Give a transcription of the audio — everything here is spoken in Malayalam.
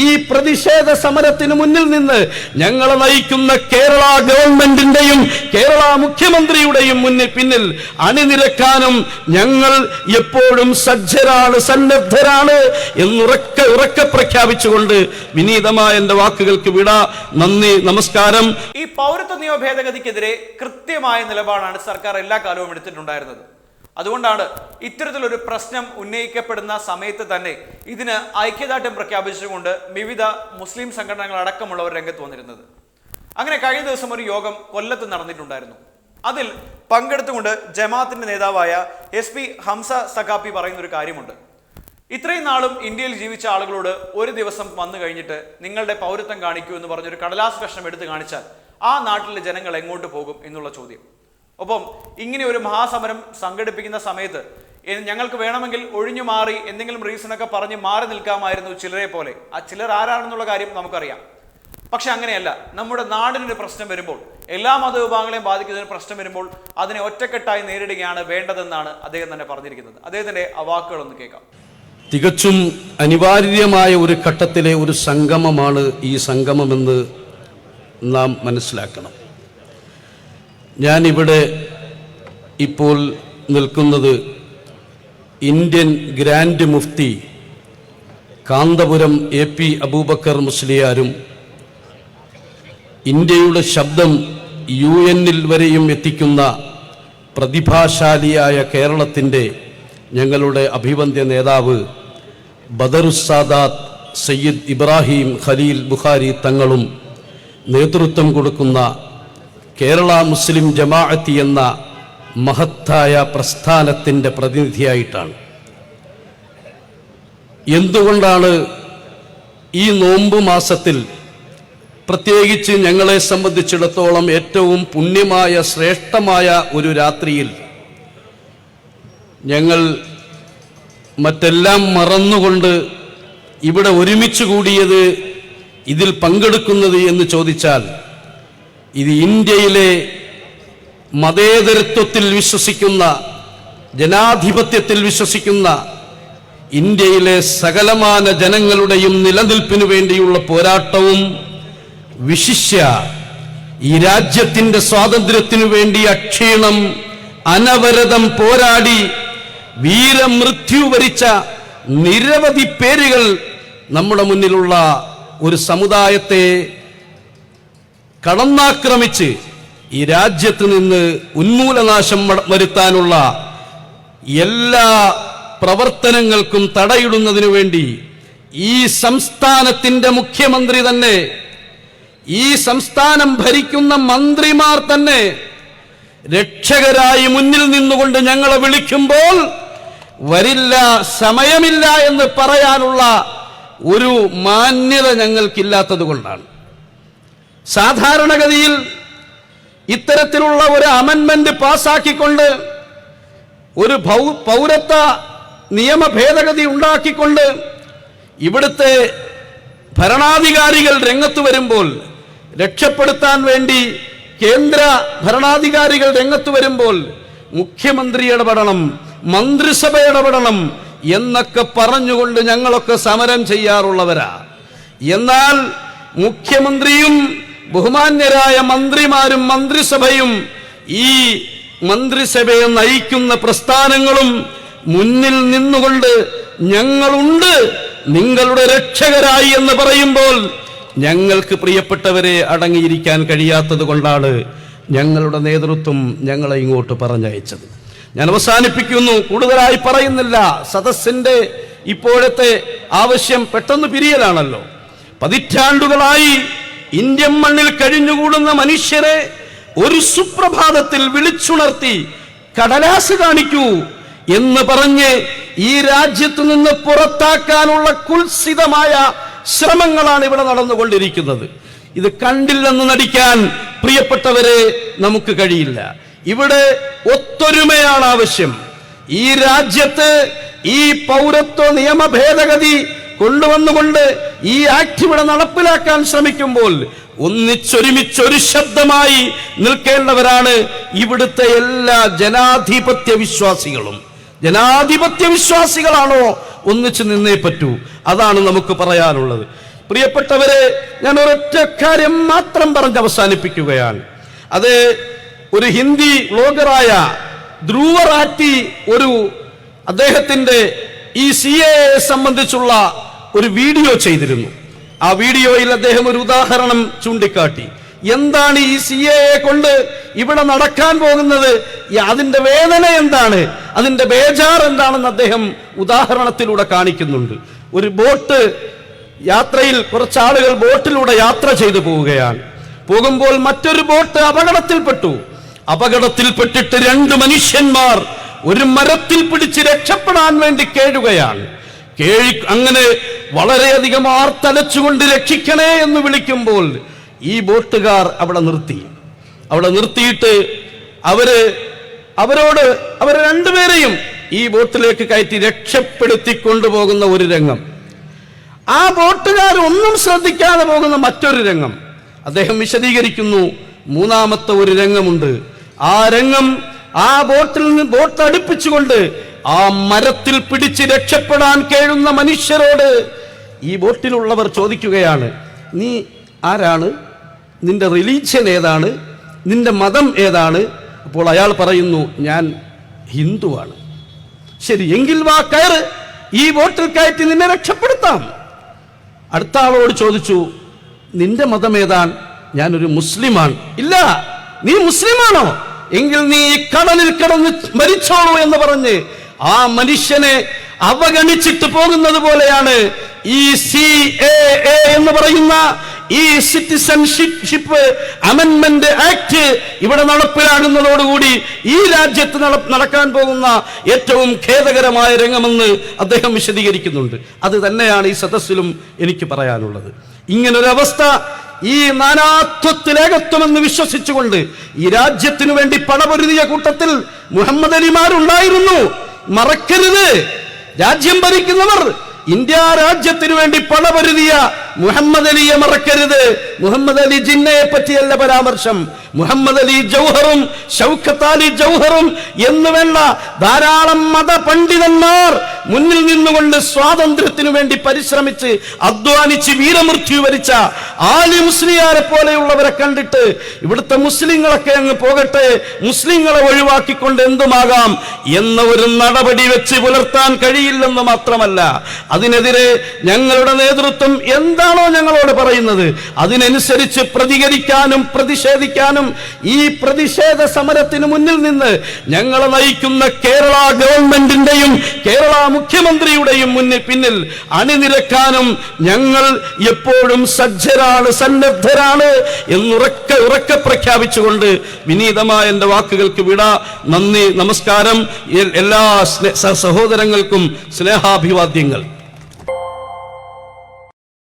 ഈ പ്രതിഷേധ സമരത്തിന് മുന്നിൽ നിന്ന് ഞങ്ങളെ നയിക്കുന്ന കേരള ഗവൺമെന്റിന്റെയും കേരള മുഖ്യമന്ത്രിയുടെയും മുന്നിൽ പിന്നിൽ അണിനിരക്കാനും ഞങ്ങൾ എപ്പോഴും സജ്ജരാണ് സന്നദ്ധരാണ് എന്നുറക്ക ഉറക്ക പ്രഖ്യാപിച്ചുകൊണ്ട് വിനീതമായ എന്റെ വാക്കുകൾക്ക് വിട നന്ദി നമസ്കാരം. ഈ പൗരത്വ നിയമ ഭേദഗതിക്കെതിരെ കൃത്യമായ നിലപാടാണ് സർക്കാർ എല്ലാ കാലവും എടുത്തിട്ടുണ്ടായിരുന്നത്. അതുകൊണ്ടാണ് ഇത്തരത്തിലൊരു പ്രശ്നം ഉന്നയിക്കപ്പെടുന്ന സമയത്ത് തന്നെ ഇതിന് ഐക്യദാർഢ്യം പ്രഖ്യാപിച്ചുകൊണ്ട് വിവിധ മുസ്ലിം സംഘടനകൾ അടക്കമുള്ളവർ രംഗത്ത് വന്നിരുന്നത്. അങ്ങനെ കഴിഞ്ഞ ദിവസം ഒരു യോഗം കൊല്ലത്ത് നടന്നിട്ടുണ്ടായിരുന്നു. അതിൽ പങ്കെടുത്തുകൊണ്ട് ജമാഅത്തിന്റെ നേതാവായ എസ് പി ഹംസ സഖാപ്പി പറയുന്ന ഒരു കാര്യമുണ്ട്. ഇത്രയും നാളും ഇന്ത്യയിൽ ജീവിച്ച ആളുകളോട് ഒരു ദിവസം വന്നു കഴിഞ്ഞിട്ട് നിങ്ങളുടെ പൗരത്വം കാണിക്കൂ എന്ന് പറഞ്ഞൊരു കടലാസ് കഷ്ണം എടുത്ത് കാണിച്ചാൽ ആ നാട്ടിലെ ജനങ്ങൾ എങ്ങോട്ട് പോകും എന്നുള്ള ചോദ്യം. ഒപ്പം ഇങ്ങനെ ഒരു മഹാസമരം സംഘടിപ്പിക്കുന്ന സമയത്ത് ഞങ്ങൾക്ക് വേണമെങ്കിൽ ഒഴിഞ്ഞു മാറി എന്തെങ്കിലും റീസണൊക്കെ പറഞ്ഞ് മാറി നിൽക്കാമായിരുന്നു ചിലരെ പോലെ. ആ ചിലർ ആരാണെന്നുള്ള കാര്യം നമുക്കറിയാം. പക്ഷെ അങ്ങനെയല്ല. നമ്മുടെ നാടിനൊരു പ്രശ്നം വരുമ്പോൾ എല്ലാ മതവിഭാഗങ്ങളെയും ബാധിക്കുന്ന ഒരു പ്രശ്നം വരുമ്പോൾ അതിനെ ഒറ്റക്കെട്ടായി നേരിടുകയാണ് വേണ്ടതെന്നാണ് അദ്ദേഹം തന്നെ പറഞ്ഞിരിക്കുന്നത്. അദ്ദേഹത്തിന്റെ ആ വാക്കുകളൊന്ന് കേൾക്കാം. തികച്ചും അനിവാര്യമായ ഒരു ഘട്ടത്തിലെ ഒരു സംഗമമാണ് ഈ സംഗമമെന്ന് നാം മനസ്സിലാക്കണം. ഞാനിവിടെ ഇപ്പോൾ നിൽക്കുന്നത് ഇന്ത്യൻ ഗ്രാൻഡ് മുഫ്തി കാന്തപുരം എ പി അബൂബക്കർ മുസ്ലിയാരും ഇന്ത്യയുടെ ശബ്ദം യു എന്നിൽ വരെയും എത്തിക്കുന്ന പ്രതിഭാശാലിയായ കേരളത്തിന്റെ ഞങ്ങളുടെ അഭിവന്ദ്യ നേതാവ് ബദറുസാദാത്ത് സയ്യിദ് ഇബ്രാഹിം ഖലീൽ ബുഖാരി തങ്ങളും നേതൃത്വം കൊടുക്കുന്ന കേരള മുസ്ലിം ജമാഅത്തി എന്ന മഹത്തായ പ്രസ്ഥാനത്തിന്റെ പ്രതിനിധിയായിട്ടാണ്. എന്തുകൊണ്ടാണ് ഈ നോമ്പ് മാസത്തിൽ പ്രത്യേകിച്ച് ഞങ്ങളെ സംബന്ധിച്ചിടത്തോളം ഏറ്റവും പുണ്യമായ ശ്രേഷ്ഠമായ ഒരു രാത്രിയിൽ ഞങ്ങൾ മറ്റെല്ലാം മറന്നുകൊണ്ട് ഇവിടെ ഒരുമിച്ച് കൂടിയത് ഇതിൽ പങ്കെടുക്കുന്നത് എന്ന് ചോദിച്ചാൽ ഇത് ഇന്ത്യയിലെ മതേതരത്വത്തിൽ വിശ്വസിക്കുന്ന ജനാധിപത്യത്തിൽ വിശ്വസിക്കുന്ന ഇന്ത്യയിലെ സകലമാന ജനങ്ങളുടെയും നിലനിൽപ്പിനു വേണ്ടിയുള്ള പോരാട്ടവും വിശിഷ്യ ഈ രാജ്യത്തിന്റെ സ്വാതന്ത്ര്യത്തിനു വേണ്ടി അക്ഷീണം അനവരതം പോരാടി വീരമൃത്യു വരിച്ച നിരവധി പേരുകൾ നമ്മുടെ മുന്നിലുള്ള ഒരു സമുദായത്തെ കടന്നാക്രമിച്ച് ഈ രാജ്യത്ത് നിന്ന് ഉന്മൂലനാശം വരുത്താനുള്ള എല്ലാ പ്രവർത്തനങ്ങൾക്കും തടയിടുന്നതിനു വേണ്ടി ഈ സംസ്ഥാനത്തിന്റെ മുഖ്യമന്ത്രി തന്നെ ഈ സംസ്ഥാനം ഭരിക്കുന്ന മന്ത്രിമാർ തന്നെ രക്ഷകരായി മുന്നിൽ നിന്നുകൊണ്ട് ഞങ്ങളെ വിളിക്കുമ്പോൾ വരില്ല സമയമില്ല എന്ന് പറയാനുള്ള ഒരു മാന്യത ഞങ്ങൾക്കില്ലാത്തത് കൊണ്ടാണ് സാധാരണഗതിയിൽ ഇത്തരത്തിലുള്ള ഒരു അമൻമെന്റ് പാസാക്കിക്കൊണ്ട് ഒരു പൗരത്വ നിയമ ഭേദഗതി ഉണ്ടാക്കിക്കൊണ്ട് ഇവിടുത്തെ ഭരണാധികാരികൾ രംഗത്ത് വരുമ്പോൾ രക്ഷപ്പെടുത്താൻ വേണ്ടി കേന്ദ്ര ഭരണാധികാരികൾ രംഗത്ത് വരുമ്പോൾ മുഖ്യമന്ത്രി ഇടപെടണം മന്ത്രിസഭ ഇടപെടണം എന്നൊക്കെ പറഞ്ഞുകൊണ്ട് ഞങ്ങളൊക്കെ സമരം ചെയ്യാറുള്ളവരാ. എന്നാൽ മുഖ്യമന്ത്രിയും ബഹുമാന്യരായ മന്ത്രിമാരും മന്ത്രിസഭയും ഈ മന്ത്രിസഭയെ നയിക്കുന്ന പ്രസ്ഥാനങ്ങളും മുന്നിൽ നിന്നുകൊണ്ട് ഞങ്ങളുണ്ട് നിങ്ങളുടെ രക്ഷകരായി എന്ന് പറയുമ്പോൾ ഞങ്ങൾക്ക് പ്രിയപ്പെട്ടവരെ അടങ്ങിയിരിക്കാൻ കഴിയാത്തത് കൊണ്ടാണ് ഞങ്ങളുടെ നേതൃത്വം ഞങ്ങളെ ഇങ്ങോട്ട് പറഞ്ഞയച്ചത്. ഞാൻ അവസാനിപ്പിക്കുന്നു കൂടുതലായി പറയുന്നില്ല സദസ്സിന്റെ ഇപ്പോഴത്തെ ആവശ്യം പെട്ടെന്ന് പിരിയലാണല്ലോ. പതിറ്റാണ്ടുകളായി ഇന്ത്യൻ മണ്ണിൽ കഴിഞ്ഞുകൂടുന്ന മനുഷ്യരെ ഒരു സുപ്രഭാതത്തിൽ വിളിച്ചുണർത്തി കടലാസ് കാണിക്കൂ എന്ന് പറഞ്ഞ് ഈ രാജ്യത്ത് നിന്ന് പുറത്താക്കാനുള്ള കുൽസിതമായ ശ്രമങ്ങളാണ് ഇവിടെ നടന്നുകൊണ്ടിരിക്കുന്നത്. ഇത് കണ്ടില്ലെന്ന് നടിക്കാൻ പ്രിയപ്പെട്ടവരെ നമുക്ക് കഴിയില്ല. ഇവിടെ ഒത്തൊരുമയാണ് ആവശ്യം. ഈ രാജ്യത്ത് ഈ പൗരത്വ നിയമ ഭേദഗതി കൊണ്ടുവന്നുകൊണ്ട് ഈ ആക്ട് ഇവിടെ നടപ്പിലാക്കാൻ ശ്രമിക്കുമ്പോൾ ഒന്നിച്ചൊരുമിച്ചൊരു ശബ്ദമായി നിൽക്കേണ്ടവരാണ് ഇവിടുത്തെ എല്ലാ ജനാധിപത്യ വിശ്വാസികളും. ജനാധിപത്യ വിശ്വാസികളാണോ ഒന്നിച്ച് നിന്നേ പറ്റൂ. അതാണ് നമുക്ക് പറയാനുള്ളത്. പ്രിയപ്പെട്ടവരെ ഞാൻ ഒരൊറ്റ കാര്യം മാത്രം പറഞ്ഞ് അവസാനിപ്പിക്കുകയാണ്. അത് ഒരു ഹിന്ദി വ്ലോഗറായ ധ്രുവറാറ്റി ഒരു അദ്ദേഹത്തിന്റെ ഈ സി എ സംബന്ധിച്ചുള്ള ഒരു വീഡിയോ ചെയ്തിരുന്നു. ആ വീഡിയോയിൽ അദ്ദേഹം ഒരു ഉദാഹരണം ചൂണ്ടിക്കാട്ടി. എന്താണ് ഈ സി എ കൊണ്ട് ഇവിടെ നടക്കാൻ പോകുന്നത്? അതിന്റെ വേദന എന്താണ്? അതിന്റെ ബേജാർ എന്താണെന്ന് അദ്ദേഹം ഉദാഹരണത്തിലൂടെ കാണിക്കുന്നുണ്ട്. ഒരു ബോട്ട് യാത്രയിൽ കുറച്ച് ആളുകൾ ബോട്ടിലൂടെ യാത്ര ചെയ്തു പോവുകയാണ്. പോകുമ്പോൾ മറ്റൊരു ബോട്ട് അപകടത്തിൽപ്പെട്ടു. അപകടത്തിൽപ്പെട്ടിട്ട് രണ്ട് മനുഷ്യന്മാർ ഒരു മരത്തിൽ പിടിച്ച് രക്ഷപ്പെടാൻ വേണ്ടി കേഴുകയാണ്. കേഴി അങ്ങനെ വളരെയധികം ആർത്തലച്ചുകൊണ്ട് രക്ഷിക്കണേ എന്ന് വിളിക്കുമ്പോൾ ഈ ബോട്ടുകാർ അവിടെ നിർത്തി. അവിടെ നിർത്തിയിട്ട് അവർ അവരോട് അവർ രണ്ടുപേരെയും ഈ ബോട്ടിലേക്ക് കയറ്റി രക്ഷപ്പെടുത്തി കൊണ്ടുപോകുന്ന ഒരു രംഗം. ആ ബോട്ടുകാർ ഒന്നും ശ്രദ്ധിക്കാതെ പോകുന്ന മറ്റൊരു രംഗം. അദ്ദേഹം വിശദീകരിക്കുന്നു മൂന്നാമത്തെ ഒരു രംഗമുണ്ട്. ആ രംഗം ആ ബോട്ടിൽ നിന്ന് ബോട്ട് അടുപ്പിച്ചുകൊണ്ട് ആ മരത്തിൽ പിടിച്ച് രക്ഷപ്പെടാൻ കേഴുന്ന മനുഷ്യരോട് ഈ ബോട്ടിലുള്ളവർ ചോദിക്കുകയാണ് നീ ആരാണ്? നിന്റെ റിലീജിയൻ ഏതാണ്? നിന്റെ മതം ഏതാണ്? അപ്പോൾ അയാൾ പറയുന്നു ഞാൻ ഹിന്ദുവാണ്. ശരി എങ്കിൽ വാ കയറ്. ഈ ബോട്ടിൽ കയറ്റി നിന്നെ രക്ഷപ്പെടുത്താം. അടുത്ത ആളോട് ചോദിച്ചു നിന്റെ മതം ഏതാണ്? ഞാനൊരു മുസ്ലിമാണ്. ഇല്ല നീ മുസ്ലിമാണോ? എങ്കിൽ നീ ഈ കടലിൽ കിടന്ന് മരിച്ചോളൂ എന്ന് പറഞ്ഞ് ആ മനുഷ്യനെ അവഗണിച്ചിട്ട് പോകുന്നത് പോലെയാണ് ഈ സി എ എന്ന് പറയുന്ന ഈ സിറ്റിസൺഷിപ്പ് അമെന്മെന്റ് ആക്ട് ഇവിടെ നടപ്പിലാകുന്നതോടുകൂടി ഈ രാജ്യത്ത് നടക്കാൻ പോകുന്ന ഏറ്റവും ഖേദകരമായ രംഗമെന്ന് അദ്ദേഹം വിശദീകരിക്കുന്നുണ്ട്. അത് തന്നെയാണ് ഈ സദസ്സിലും എനിക്ക് പറയാനുള്ളത്. ഇങ്ങനൊരവസ്ഥ ഈ നാനാത്വത്തിലേകത്വമെന്ന് വിശ്വസിച്ചുകൊണ്ട് ഈ രാജ്യത്തിനു വേണ്ടി പണപൊരുതിയ കൂട്ടത്തിൽ മുഹമ്മദ് അലിമാരുണ്ടായിരുന്നു മറക്കരുത്. രാജ്യം ഭരിക്കുന്നവർ ഇന്ത്യ രാജ്യത്തിനു വേണ്ടി പണപൊരുതിയ മുഹമ്മദ് അലിയെ മറക്കരുത്. മുഹമ്മദ് അലി ജിന്നയെ പറ്റിയല്ല പരാമർശം. മുഹമ്മദ് അലി ജൗഹറും ഷൗക്കത്ത് അലി ജൗഹറും എന്ന് വേണ്ട ധാരാളം മത പണ്ഡിതന്മാർ മുന്നിൽ നിന്നുകൊണ്ട് സ്വാതന്ത്ര്യത്തിനു വേണ്ടി പരിശ്രമിച്ച് അധ്വാനിച്ച് വീരമൃത്യു വരിച്ച ആലി മുസ്ലിയാരെ പോലെയുള്ളവരെ കണ്ടിട്ട് ഇവിടുത്തെ മുസ്ലിങ്ങളൊക്കെ അങ്ങ് പോകട്ടെ മുസ്ലിങ്ങളെ ഒഴിവാക്കിക്കൊണ്ട് എന്തുമാകാം എന്ന ഒരു നടപടി വെച്ച് പുലർത്താൻ കഴിയില്ലെന്ന് മാത്രമല്ല അതിനെതിരെ ഞങ്ങളുടെ നേതൃത്വം എന്താണോ ഞങ്ങളോട് പറയുന്നത് അതിനനുസരിച്ച് പ്രതികരിക്കാനും പ്രതിഷേധിക്കാനും ഈ പ്രതിഷേധ സമരത്തിന് മുന്നിൽ നിന്ന് ഞങ്ങളെ നയിക്കുന്ന കേരള ഗവൺമെന്റിന്റെയും കേരള മുഖ്യമന്ത്രിയുടെയും മുന്നിൽ പിന്നിൽ അണിനിരക്കാനും ഞങ്ങൾ എപ്പോഴും സജ്ജരാണ് സന്നദ്ധരാണ് എന്നുറക്കെ ഉറക്കെ പ്രഖ്യാപിച്ചുകൊണ്ട് വിനീതമായ എന്റെ വാക്കുകൾക്ക് വിട. നന്ദി നമസ്കാരം. എല്ലാ സഹോദരങ്ങൾക്കും സ്നേഹാഭിവാദ്യങ്ങൾ.